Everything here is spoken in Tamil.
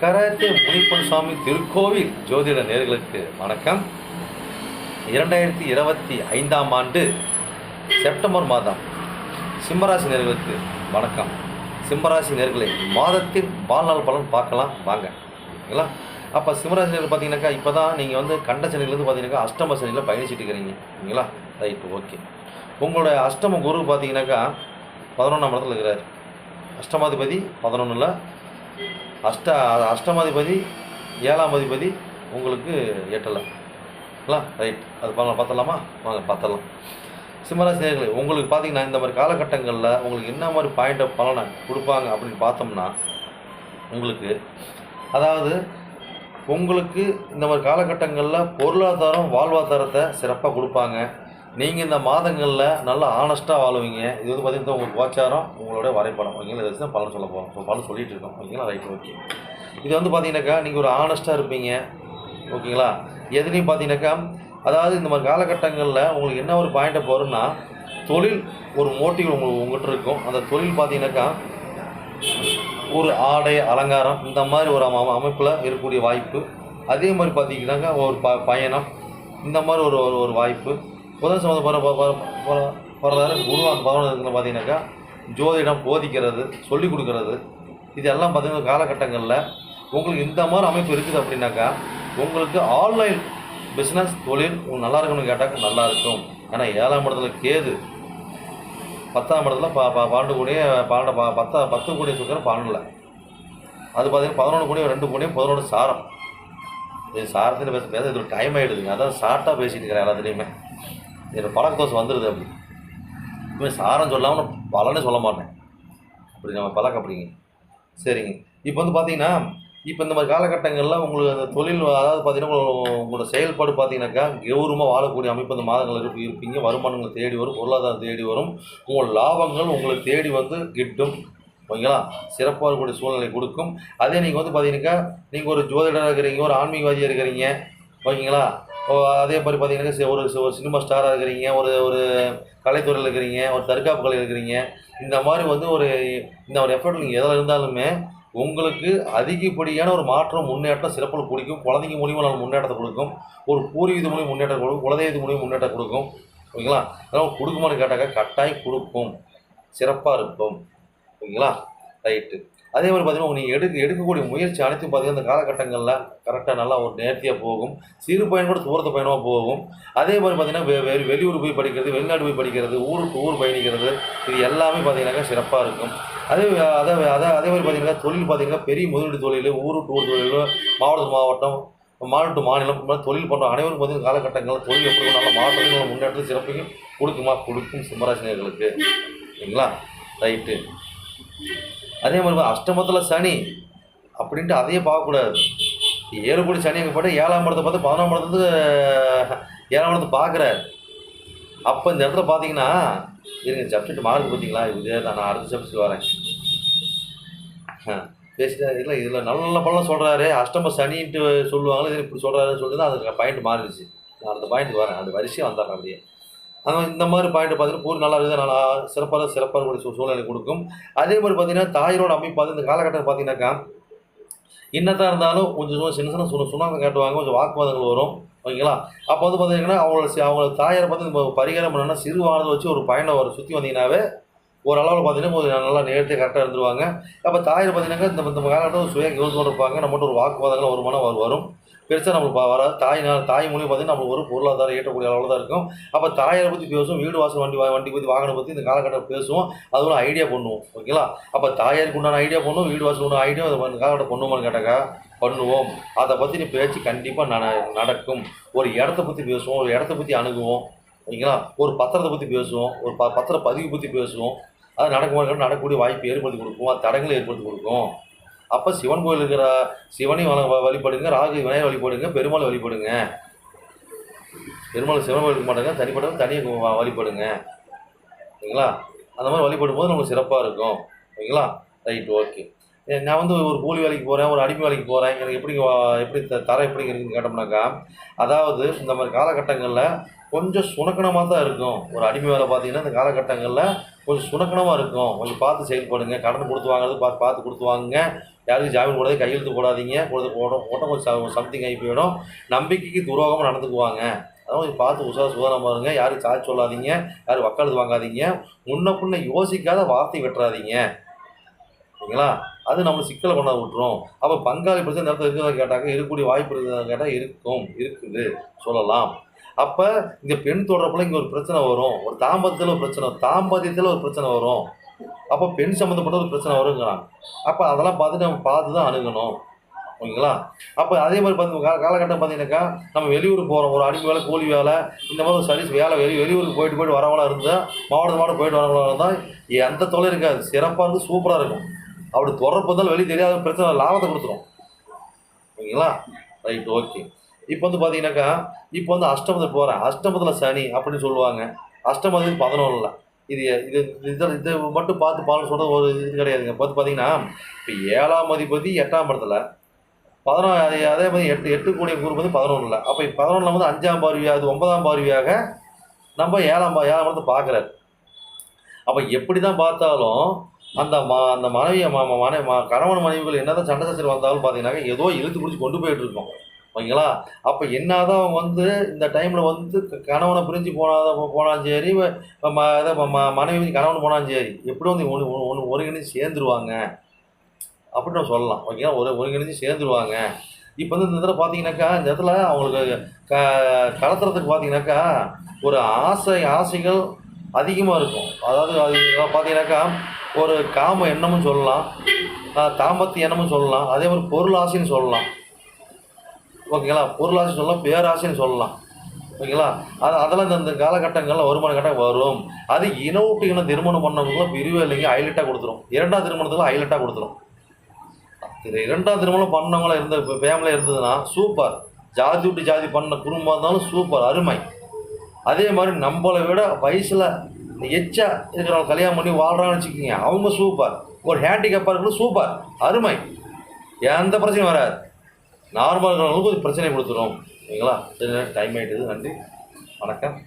கராத்தே முனிப்பன் சுவாமி திருக்கோவில் ஜோதிட நேர்களுக்கு வணக்கம். இரண்டாயிரத்தி இருபத்தி ஐந்தாம் ஆண்டு செப்டம்பர் மாதம் சிம்மராசி நேர்களுக்கு வணக்கம். சிம்மராசி நேர்களை மாதத்தின் வாழ்நாள் பலன் பார்க்கலாம் வாங்க. ஓகேங்களா? அப்போ சிம்மராசி நேர்கள் பார்த்தீங்கன்னாக்கா இப்போ தான் நீங்கள் வந்து கண்ட சனிலேருந்து பார்த்தீங்கன்னாக்கா அஷ்டம சனியில் பயணிச்சுட்டு இருக்கிறீங்க. ஓகேங்களா? ரைட்டு ஓகே உங்களோட அஷ்டம குரு பார்த்தீங்கன்னாக்கா பதினொன்றாம் இடத்துல இருக்கிறார். அஷ்டமாதிபதி பதினொன்றில் அஷ்ட அஷ்டமாதிபதி ஏழாம் அதிபதி உங்களுக்கு எட்டில் ரைட் அது பார்க்கலாம் பார்த்தலாமா வாங்க பார்த்தலாம் சிம்மராசி நேயர்களே உங்களுக்கு பார்த்தீங்கன்னா இந்த மாதிரி காலகட்டங்களில் உங்களுக்கு என்ன மாதிரி பாயிண்ட்டை பலனை கொடுப்பாங்க அப்படின்னு பார்த்தோம்னா உங்களுக்கு அதாவது உங்களுக்கு இந்த மாதிரி காலகட்டங்களில் பொருளாதாரம் வாழ்வாதாரத்தை சிறப்பாக கொடுப்பாங்க. நீங்கள் இந்த மாதங்களில் நல்லா ஆனஸ்ட்டாக வாழுவீங்க. இது வந்து பார்த்தீங்கன்னா உங்களுக்கு கோச்சாரம் உங்களோட வரைபடம். ஓகேங்களா? இதை தான் பலன் சொல்ல போகிறோம் ஸோ பலன் சொல்லிகிட்டு இருக்கோம். ஓகேங்களா? ரைட் ஓகே இது வந்து பார்த்தீங்கன்னாக்கா நீங்கள் ஒரு ஆனஸ்ட்டாக இருப்பீங்க. ஓகேங்களா? எதுலேயும் பார்த்தீங்கன்னாக்கா அதாவது இந்த மாதிரி காலகட்டங்களில் உங்களுக்கு என்ன ஒரு பாயிண்ட்டை போகிறோன்னா தொழில் ஒரு மோட்டிவ் உங்களுக்கு உங்கள்கிட்ட இருக்கும். அந்த தொழில் பார்த்தீங்கன்னாக்கா ஒரு ஆடை அலங்காரம் இந்த மாதிரி ஒரு அம அமைப்பில் இருக்கக்கூடிய வாய்ப்பு. அதே மாதிரி பார்த்தீங்கன்னாக்கா ஒரு ப பயணம் இந்த மாதிரி ஒரு ஒரு ஒரு வாய்ப்பு. புதன் சம்மந்தப்பட்ட போகிறதால குருவான் பகவான் இருக்கிற பார்த்தீங்கன்னாக்கா ஜோதிடம் போதிக்கிறது சொல்லிக் கொடுக்கறது. இதெல்லாம் பார்த்தீங்கன்னா காலகட்டங்களில் உங்களுக்கு இந்த மாதிரி அமைப்பு இருக்குது அப்படின்னாக்கா உங்களுக்கு ஆன்லைன் பிஸ்னஸ் தொழில் உங்களுக்கு நல்லா இருக்கணும்னு கேட்டாக்க நல்லா இருக்கும். ஏன்னா ஏழாம் இடத்துல கேது பத்தாம் இடத்துல பா பா கோடியே கூடிய பன்னெண்டு பா பத்தா பத்து கோடி சுக்கரம் பன்னெண்டில். அது பார்த்தீங்கன்னா பதினொன்று கூடிய ரெண்டு கோடியும் பதினொன்று சாரம். இது சாரத்தில் பேச பேச இது டைம் ஆகிடுதுங்க அதான் ஷார்ட்டாக பேசிட்டு இருக்கிறேன் எல்லாத்துலேயுமே. என்னோட பழக்கோஸ் வந்துடுது அப்படி. இப்போ சாரம் சொல்லாமல் பலனே சொல்ல மாட்டேன். அப்படி நம்ம பழக்கம் அப்படிங்க சரிங்க. இப்போ வந்து பார்த்தீங்கன்னா இப்போ இந்த மாதிரி காலகட்டங்களில் உங்களுக்கு அந்த தொழில் அதாவது பார்த்தீங்கன்னா உங்களோட- உங்களோட செயல்பாடு பார்த்தீங்கன்னாக்கா கௌரவமாக வாழக்கூடிய அமைப்பு இந்த மாதங்கள் இருப்ப இருப்பீங்க. வருமானங்கள் தேடி வரும் பொருளாதாரம் தேடி வரும். உங்கள் லாபங்கள் உங்களுக்கு தேடி வந்து கிட்டும். ஓகேங்களா? சிறப்பாக இருக்கக்கூடிய சூழ்நிலை கொடுக்கும். அதே நீங்கள் வந்து பார்த்தீங்கன்னாக்கா நீங்கள் ஒரு ஜோதிடராக இருக்கிறீங்க ஒரு ஆன்மீகவாதியாக இருக்கிறீங்க. ஓகேங்களா? அதே மாதிரி பார்த்தீங்கன்னா ஒரு ஒரு சினிமா ஸ்டாராக இருக்கிறீங்க ஒரு ஒரு கலைத்துறையில் இருக்கிறீங்க ஒரு தற்காப்பு கலையில் இருக்கிறீங்க. இந்த மாதிரி வந்து ஒரு இந்த ஒரு எஃபர்ட் நீங்கள் எதில் இருந்தாலுமே உங்களுக்கு அதிகப்படியான ஒரு மாற்றம் முன்னேற்றம் சிறப்பில் பிடிக்கும் குழந்தைங்க மூலியமாக நம்ம முன்னேற்றத்தை கொடுக்கும். ஒரு பூர்வீக மூலியம் முன்னேற்றம் கொடுக்கும். குலதெய்வத்து மூலியம் முன்னேற்றம் கொடுக்கும். ஓகேங்களா? அதனால் கொடுக்குமான்னு கேட்டாக்கா கட்டாயம் கொடுக்கும் சிறப்பாக இருக்கும் ஓகேங்களா? ரைட்டு. அதே மாதிரி பார்த்தீங்கன்னா நீங்கள் எடுக்க எடுக்கக்கூடிய முயற்சி அனைத்தும் பார்த்தீங்கன்னா இந்த காலகட்டங்களில் கரெக்டாக நல்லா ஒரு நேர்த்தியாக போகும். சிறு பயணம் கூட தூரத்து பயணமாக போகும். அதே மாதிரி பார்த்தீங்கன்னா வெ- வெ- வெளியூர் போய் படிக்கிறது வெளிநாடு போய் படிக்கிறது ஊருக்கு ஊர் பயணிக்கிறது இது எல்லாமே பார்த்தீங்கன்னாக்கா சிறப்பாக இருக்கும். அதே அதே அதே அதே மாதிரி பார்த்தீங்கன்னா தொழில் பார்த்தீங்கன்னா பெரிய முதலீடு தொழில் ஊர் டூர் ஊர் தொழில் மாவட்ட மாவட்டம் மாநிலம் மாநிலம் இந்த மாதிரி தொழில் பண்ணுற அனைவரும் பார்த்தீங்கன்னா காலகட்டங்களில் தொழில் எப்படி நல்ல மாற்றத்தையும் முன்னேற்றம் சிறப்பையும் கொடுக்குமா? கொடுக்கும் சிம்மராசினியர்களுக்கு சரிங்களா? ரைட்டு. அதே மாதிரி அஷ்டமத்தில் சனி அப்படின்ட்டு அதையே பார்க்கக்கூடாது. ஏறுபடி சனி அங்கே போட்டால் ஏழாம் இடத்தை பார்த்து பதினொன்றாம் இடத்துக்கு ஏழாம் இடத்தை பார்க்குறாரு. அப்போ இந்த இடத்துல பார்த்தீங்கன்னா இருங்க சப்ஜெக்ட் மாறுது பார்த்தீங்களா? இதே தான் நான் அடுத்த சப்ஜெக்ட் வரேன். பேசிட்டா இல்லை இதில் நல்ல பழம் சொல்கிறாரு அஷ்டம சனின்ட்டு சொல்லுவாங்களே இதில் இப்படி சொல்கிறாருன்னு சொல்லிட்டு தான் அதுக்கு பாயிண்ட் மாறிடுச்சு. நான் அடுத்த பாயிண்ட் வரேன். அந்த வரிசையாக வந்துடுறேன் அப்படியே. அதனால் இந்த மாதிரி பாயிண்ட் பார்த்தீங்கன்னா பூரி நல்லா இருக்குது நல்லா சிறப்பாக சிறப்பாக இருக்கக்கூடிய சூழ்நிலை கொடுக்கும். அதே மாதிரி பார்த்தீங்கன்னா தாயரோட அமைப்பு பார்த்து இந்த காலகட்டம் பார்த்தீங்கன்னாக்கா என்னத்தான் இருந்தாலும் கொஞ்சம் சின்ன சின்ன சுண்ண சுண்ணாங்க காட்டுவாங்க கொஞ்சம் வாக்குவாதங்கள் வரும். ஓகேங்களா? அப்போ வந்து பார்த்தீங்கன்னா அவங்களோட அவங்கள அவங்களோட தாயாரை பார்த்து நம்ம பரிகாரம் பண்ணோன்னா சிறு வானத்தை வச்சு ஒரு பயணம் வர சுற்றி வந்தீங்கன்னாவே ஒரு அளவில் பார்த்தீங்கன்னா கொஞ்சம் நல்லா நேரத்தை கரெக்டாக இருந்துருவாங்க. அப்போ தாயார் பார்த்தீங்கன்னா இந்த இந்த காலகட்டம் சுய கௌரவத்தோடு இருப்பாங்க. நம்மகிட்ட ஒரு வாக்குவாதங்கள் வருமானம் வரும் வரும். பெருசாக நம்மளுக்கு வராது. தாய் தாய் மூலியம் பார்த்தீங்கன்னா நம்மளுக்கு ஒரு பொருளாதாரம் ஈட்டக்கூடிய அளவில் தான் இருக்கும். அப்போ தாயை பற்றி பேசுவோம் வீடு வாசல் வண்டி வண்டி பற்றி வாகனம் பற்றி இந்த காலகட்டம் பேசுவோம். அது ஒரு ஐடியா பண்ணுவோம். ஓகேங்களா அப்போ தாயாருக்கு உண்டான ஐடியா பண்ணுவோம் வீடு வாசல் உண்டான ஐடியா அந்த காலகட்டம் பண்ணுவோம்னு கேட்டாக்கா பண்ணுவோம். அதை பற்றி நீ பேச்சு கண்டிப்பாக நட நடக்கும். ஒரு இடத்த பற்றி பேசுவோம் ஒரு இடத்த பற்றி அணுகுவோம். ஓகேங்களா ஒரு பத்திரத்தை பற்றி பேசுவோம் ஒரு ப பத்திர பதிவு பற்றி பேசுவோம். அது நடக்கும் நடக்கக்கூடிய வாய்ப்பு ஏற்படுத்தி கொடுக்கும். அது தடங்களை ஏற்படுத்தி கொடுக்கும். அப்போ சிவன் கோயில் இருக்கிற சிவனையும் வழிபடுங்க ராகு விநாயகர் வழிபடுங்க பெருமாள் வழிபடுங்க. பெருமாள் சிவன் கோயிலுக்கு மாட்டாங்க தனிப்பட்ட தனியாக வழிபடுங்க. ஓகேங்களா? அந்த மாதிரி வழிபடும் போது நமக்கு சிறப்பாக இருக்கும். ஓகேங்களா? Right okay. நான் வந்து ஒரு கூலி வேலைக்கு போகிறேன் ஒரு அடிமை வேலைக்கு போகிறேன் எனக்கு எப்படி எப்படி த- தரம் எப்படி இருக்குன்னு கேட்டோம்னாக்கா அதாவது இந்த மாதிரி காலகட்டங்களில் கொஞ்சம் சுணக்கணமாக தான் இருக்கும். ஒரு அடிமை வேலை பார்த்தீங்கன்னா இந்த காலகட்டங்களில் கொஞ்சம் சுணக்கணமாக இருக்கும். கொஞ்சம் பார்த்து செயல்படுங்க கடன் கொடுத்து வாங்குறது பார்த்து பார்த்து கொடுத்து வாங்குங்க. யாருக்கும் ஜாமீன் போடாது கையெழுத்து போடாதீங்க. கொடுத்து போட போட்டால் கொஞ்சம் சம்திங் ஆகி போயிடும். நம்பிக்கைக்கு துரோகமாக நடந்துக்குவாங்க. அதான் கொஞ்சம் பார்த்து உசார சுதாரணமாக பாருங்க. யாரும் சார்ஜ் சொல்லாதீங்க. யாரும் வக்காலத்து வாங்காதீங்க. முன்ன பின்ன யோசிக்காத வார்த்தை வெட்டுறாதீங்க. ஓகேங்களா? அது நம்ம சிக்கலை கொண்டாந்து விட்டுரும். அப்போ பங்காளி பிரச்சனை நேரத்தில் இருக்கிறதா கேட்டாக்க இருக்கக்கூடிய வாய்ப்பு இருக்கிறதா கேட்டால் இருக்கும். இருக்குது. சொல்லலாம். அப்போ இங்கே பெண் தொடர்பில் இங்கே ஒரு பிரச்சனை வரும். ஒரு தாம்பத்தியத்தில் ஒரு பிரச்சனை தாம்பத்தியத்தில் ஒரு பிரச்சனை வரும். அப்போ பெண் சம்மந்தப்பட்ட ஒரு பிரச்சனை வருங்கிறாங்க. அப்போ அதெல்லாம் பார்த்துட்டு நம்ம பார்த்து தான் அணுகணும். ஓகேங்களா? அப்போ அதே மாதிரி பார்த்து காலகட்டம் பார்த்தீங்கன்னாக்கா நம்ம வெளியூர் போகிறோம் ஒரு அடிமை வேலை கூலி வேலை இந்த மாதிரி ஒரு சர்வீஸ் வேலை வெளி வெளியூருக்கு போயிட்டு போயிட்டு வரவங்களா இருந்தால் மாவட்ட மாவட்டம் போயிட்டு வரவங்களா இருந்தால் எந்த தொலை இருக்காது. சிறப்பாக இருந்து சூப்பராக இருக்கும். அப்படி தொடர்பு இருந்தாலும் வெளியே தெரியாத பிரச்சனை லாபத்தை கொடுத்துரும். ஓகேங்களா? ரைட் ஓகே இப்போ வந்து பார்த்தீங்கன்னாக்கா இப்போ வந்து அஷ்டமத்தில் போகிறேன் அஷ்டமத்தில் சனி அப்படின்னு சொல்லுவாங்க. அஷ்டமத்தில் பதினொன்றில் இது இது இதை இதை மட்டும் பார்த்து பாலன் சொல்கிறது ஒரு இது கிடையாதுங்க. பார்த்து பார்த்தீங்கன்னா இப்போ ஏழாம் அதிபதி எட்டாம் இடத்துல பதினொன்று அதே அதே மாதிரி எட்டு எட்டு கூடிய குரு வந்து பதினொன்றில் அப்போ பதினொன்றில் வந்து அஞ்சாம் பார்வையாக அது ஒன்பதாம் பார்வையாக நம்ம ஏழாம் ஏழாம் இடத்தை பார்க்குறாரு. அப்போ எப்படி தான் பார்த்தாலும் அந்த ம அந்த மனைவியை மனைவி ம- ம கணவன் மனைவிகள் என்னதான் சண்டை சச்சரவு வந்தாலும் பார்த்தீங்கன்னாக்கா ஏதோ இழுத்து பிடிச்சி கொண்டு போயிட்டு இருக்கோம். ஓகேங்களா? அப்போ என்னதான் அவங்க வந்து இந்த டைமில் வந்து க- கணவனை பிரிஞ்சு போனாத போனாலும் சரி ம மனைவி கணவன் போனாலும் சரி எப்படி வந்து ஒன்று ஒன்று ஒருங்கிணைஞ்சு சேர்ந்துருவாங்க. அப்படின்னு நம்ம சொல்லலாம். ஓகேங்களா? ஒரு ஒருங்கிணைஞ்சு சேர்ந்துருவாங்க. இப்போ வந்து இந்த இடத்துல பார்த்தீங்கன்னாக்கா இந்த இடத்துல அவங்களுக்கு க கலத்துறதுக்கு பார்த்தீங்கன்னாக்கா ஒரு ஆசை ஆசைகள் அதிகமாக இருக்கும். அதாவது அது பார்த்தீங்கன்னாக்கா ஒரு காம எண்ணமும் சொல்லலாம். தாம்பத்திய எண்ணமும் சொல்லலாம். அதே மாதிரி பொருள் ஆசைன்னு சொல்லலாம். ஓகேங்களா? பொருள் சொல்லலாம் பேராசைன்னு சொல்லலாம். ஓகேங்களா? அது அதெல்லாம் இந்த காலகட்டங்களில் வருமான கட்டம் வரும். அது இன விட்டு இனம் திருமணம் பண்ணவங்களும் பிரிவு இல்லைங்க. ஹைலைட்டாக கொடுத்துரும். இரண்டாம் திருமணத்தில் ஹைலைட்டாக கொடுத்துரும். இரண்டாம் திருமணம் பண்ணவங்களாம் இருந்த இப்போ ஃபேமிலியாக இருந்ததுன்னா சூப்பர் ஜாதி விட்டு ஜாதி பண்ண குடும்பம் இருந்தாலும் சூப்பர் அருமை. அதே மாதிரி நம்மளை விட வயசில் எச்சா இருக்கிறவங்க கல்யாணம் பண்ணி வாழ்கிறாங்கன்னு வச்சுக்கோங்க. அவங்க சூப்பர் ஒரு ஹேண்டிகேப்பாக இருக்கிறது சூப்பர் அருமை. எந்த பிரச்சனையும் வராது. நார்மல் இருக்கிறவங்களுக்கு பிரச்சனை கொடுத்துரும். சரிங்களா? சரி டைம் ஆகிட்டு நன்றி. வணக்கம்.